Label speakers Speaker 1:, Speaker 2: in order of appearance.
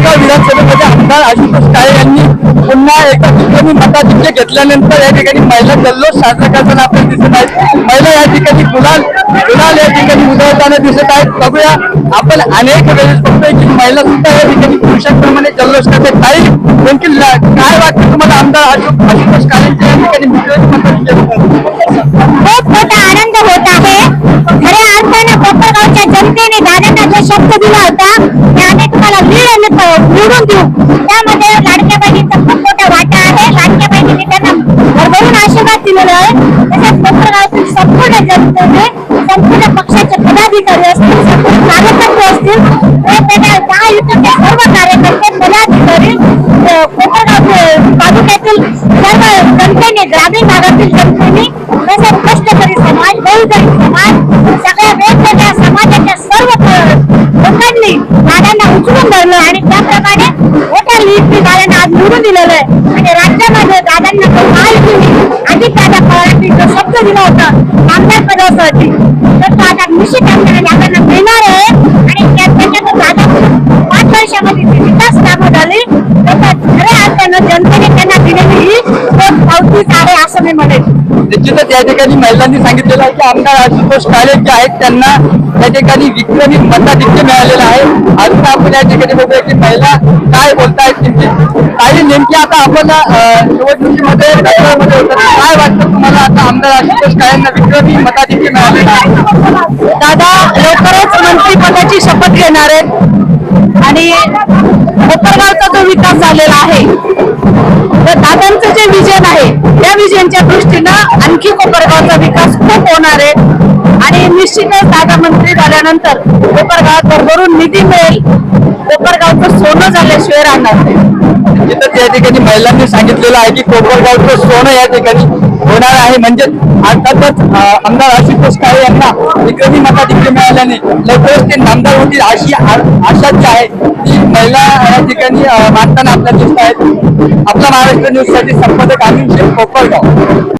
Speaker 1: कोपरगाव विधानसभेमध्ये आमदार आशुतोष काळे यांनी पुन्हा एकदा ठिकाणी मताधिक्य घेतल्यानंतर या ठिकाणी महिला जल्लोष साजरा करताना आपण दिसत आहेत. महिला या ठिकाणी गुलाल गुलाल या ठिकाणी उधळताना दिसत आहेत. बघूया आपण अनेक वेळेस बघतोय की महिला सुद्धा या ठिकाणी पुरुषांप्रमाणे जल्लोष करते काही नेमकी काय वाटतं तुम्हाला आमदार आशु- आशुतोष काळेंच्या या ठिकाणी विजयाची मताधिक्य
Speaker 2: खूप मोठा आनंद होत आहे. खऱ्या अर्थानं कोपरगावच्या जनतेने दादांना जो शब्द दिला निवडून देऊ. त्यामध्ये लाडक्या बहिणीचा खूप मोठा वाटा आहे. लाडक्या बहिणीने त्यांना भरभरून आशीर्वाद दिलेला आहे. तसेच कोपरगावतील संपूर्ण जनतेने संपूर्ण पक्षाचे पदाधिकारी असतील संपूर्ण कार्यकर्ते असतील वेगवेगळ्या दहा युद्धाचे सर्व कार्यकर्ते पदाधिकारी अ, कोपरगाव अ, तालुक्यातील सर्व जनतेने ग्रामीण भागातील जनतेने तसेच कष्टकरी समाज बहुजन समाज सगळ्या वेगवेगळ्या समाजाच्या सर्व प- लोकांनी दादांना उचलून धरलं आणि त्या मोठ्या आज निवडून दिलेलं आहे. आणि राज्यामध्ये दादांना अधिक दादा पवारांनी जो शब्द दिला होता आमदार पदासाठी. तर तो आता निश्चित आमदार दादांना मिळणार आहे. आणि त्याच्यातून दादा पाच वर्षामध्ये जी विकास कामं झाली खऱ्या अर्थानं जनतेने त्यांना दिलेली ही पोट पावतीच आहे असं मी म्हणेन.
Speaker 1: निश्चितच या ठिकाणी महिलांनी सांगितलेलं आहे की आमदार आशुतोष काळे जे आहेत त्यांना या ठिकाणी विक्रमी मताधिक्य मिळालेलं आहे. अजून आपण या ठिकाणी बघूया की महिला काय बोलतायत काही नेमकी आता आपण निवडणुकीमध्ये काय वाटतं तुम्हाला आता आमदार आशुतोष काळेंना? विक्रमी मताधिकी मिळालेलं
Speaker 2: दादा लवकरच मंत्रीपदाची शपथ घेणार आहेत. आणि कोपरगावचा जो विकास झालेला आहे तर दादांचं जे विजन आहे त्या विजनच्या दृष्टीनं आणखी कोपरगावचा विकास खूप होणार आहे. आणि निश्चितच दादा मंत्री झाल्यानंतर कोपरगावात भरभरून निधी मिळेल. झाल्याशिवाय राहणार नाही.
Speaker 1: निश्चितच या ठिकाणी महिलांनी सांगितलेलं आहे की कोपरगावचं सोनं या ठिकाणी होणार आहे. म्हणजे अर्थातच आमदार आशुतोष काळे यांना विक्रमी मताधिक्य मिळाल्याने लवकरच ते नामदार होतील अशी आशाच आशा जी आहे ती महिला या ठिकाणी मानताना आपल्या दिसत आहेत. आपला महाराष्ट्र न्यूजसाठी संपादक आम्ही कोपरगाव